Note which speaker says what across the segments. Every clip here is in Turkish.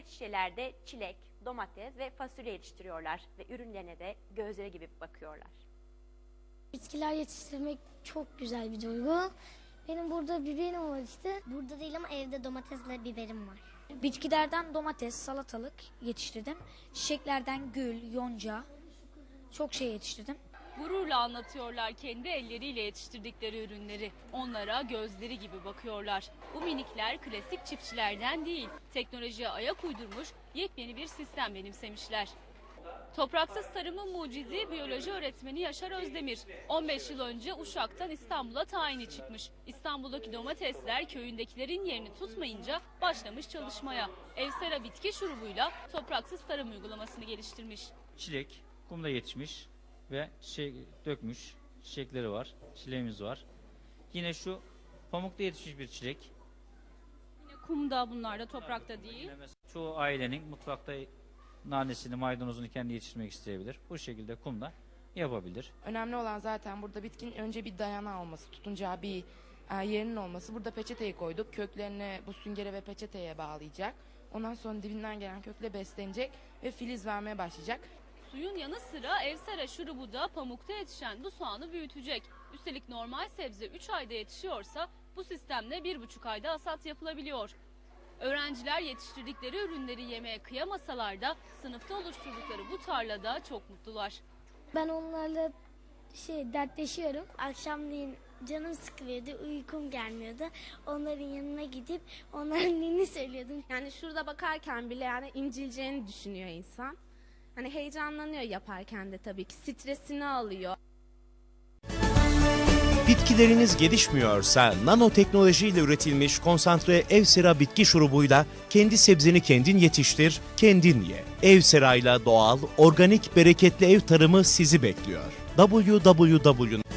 Speaker 1: Pet şişelerde çilek, domates ve fasulye yetiştiriyorlar ve ürünlerine de gözleri gibi bakıyorlar.
Speaker 2: Bitkiler yetiştirmek çok güzel bir duygu. Benim burada biberim var işte.
Speaker 3: Burada değil ama evde domatesle biberim var.
Speaker 4: Bitkilerden domates, salatalık yetiştirdim. Çiçeklerden gül, yonca çok şey yetiştirdim.
Speaker 5: Gururla anlatıyorlar kendi elleriyle yetiştirdikleri ürünleri. Onlara gözleri gibi bakıyorlar. Bu minikler klasik çiftçilerden değil, teknolojiye ayak uydurmuş yepyeni bir sistem benimsemişler. Topraksız tarımın mucidi biyoloji öğretmeni Yaşar Özdemir. 15 yıl önce Uşak'tan İstanbul'a tayini çıkmış. İstanbul'daki domatesler köyündekilerin yerini tutmayınca başlamış çalışmaya. Evsera bitki şurubuyla topraksız tarım uygulamasını geliştirmiş.
Speaker 6: çilek kumda yetişmiş ve çiçek dökmüş. Çiçekleri var. Çileğimiz var. Yine şu pamukta yetişmiş bir çilek.
Speaker 5: Yine kumda bunlar da toprakta değil.
Speaker 6: Çoğu ailenin mutfakta nanesini, maydanozunu kendi yetiştirmek isteyebilir. Bu şekilde kumda yapabilir.
Speaker 7: Önemli olan zaten burada bitkinin önce bir dayanağı olması, tutunacağı bir e, yerinin olması. Burada peçeteyi koyduk. Köklerini bu süngere ve peçeteye bağlayacak. Ondan sonra dibinden gelen kökle beslenecek ve filiz vermeye başlayacak.
Speaker 5: Suyun yanı sıra Evsera şurubu da pamukta yetişen bu soğanı büyütecek. Üstelik normal sebze 3 ayda yetişiyorsa bu sistemle 1,5 ayda hasat yapılabiliyor. Öğrenciler yetiştirdikleri ürünleri yemeye kıyamasalar da sınıfta oluşturdukları bu tarlada çok mutlular.
Speaker 2: Ben onlarla şey dertleşiyorum.
Speaker 3: Akşamleyin canım sıkılıyordu, uykum gelmiyordu. Onların yanına gidip onların ninni söylüyordum.
Speaker 8: Yani şurada bakarken bile yani incileceğini düşünüyor insan. Hani heyecanlanıyor yaparken de tabii ki stresini alıyor.
Speaker 9: Bitkileriniz gelişmiyorsa nanoteknolojiyle üretilmiş konsantre Evsera bitki şurubuyla kendi sebzeni kendin yetiştir, kendin ye. Evsera'yla doğal, organik, bereketli ev tarımı sizi bekliyor. www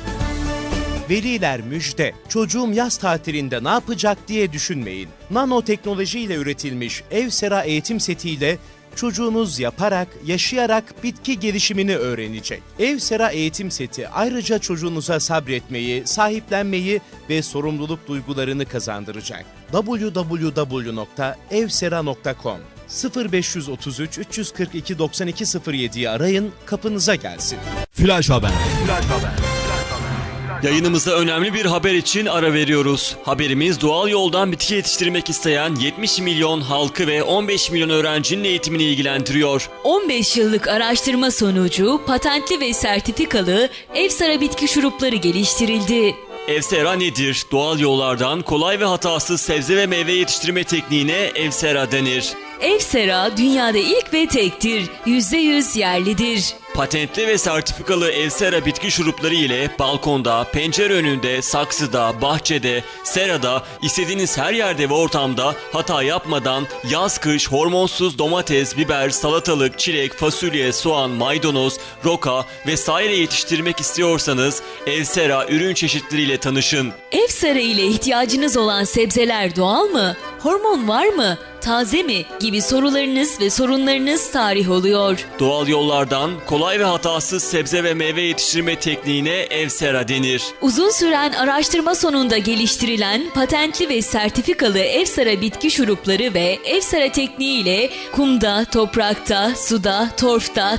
Speaker 9: Veliler müjde. Çocuğum yaz tatilinde ne yapacak diye düşünmeyin. Nanoteknoloji ile üretilmiş Evsera eğitim setiyle çocuğunuz yaparak, yaşayarak bitki gelişimini öğrenecek. Evsera eğitim seti ayrıca çocuğunuza sabretmeyi, sahiplenmeyi ve sorumluluk duygularını kazandıracak. www.evsera.com 0533 342 9207'yi arayın, kapınıza gelsin.
Speaker 10: Flash Haber. Yayınımızda önemli bir haber için ara veriyoruz. Haberimiz doğal yoldan bitki yetiştirmek isteyen 70 milyon halkı ve 15 milyon öğrencinin eğitimini ilgilendiriyor.
Speaker 11: 15 yıllık araştırma sonucu patentli ve sertifikalı Evsara bitki şurupları geliştirildi.
Speaker 10: Evsera nedir? Doğal yollardan kolay ve hatasız sebze ve meyve yetiştirme tekniğine Evsera denir.
Speaker 11: Evsera dünyada ilk ve tektir. %100 yerlidir.
Speaker 10: Patentli ve sertifikalı Evsera bitki şurupları ile balkonda, pencere önünde, saksıda, bahçede, serada, istediğiniz her yerde ve ortamda hata yapmadan yaz kış hormonsuz domates, biber, salatalık, çilek, fasulye, soğan, maydanoz, roka vesaire yetiştirmek istiyorsanız Evsera ürün çeşitleriyle tanışın.
Speaker 11: Evsera ile ihtiyacınız olan sebzeler doğal mı? Hormon var mı? Taze mi? Gibi sorularınız ve sorunlarınız tarih oluyor.
Speaker 10: Doğal yollardan kolay ve hatasız sebze ve meyve yetiştirme tekniğine Evsera denir.
Speaker 11: Uzun süren araştırma sonunda geliştirilen patentli ve sertifikalı Evsara bitki şurupları ve Evsara tekniği ile kumda, toprakta, suda, torfta,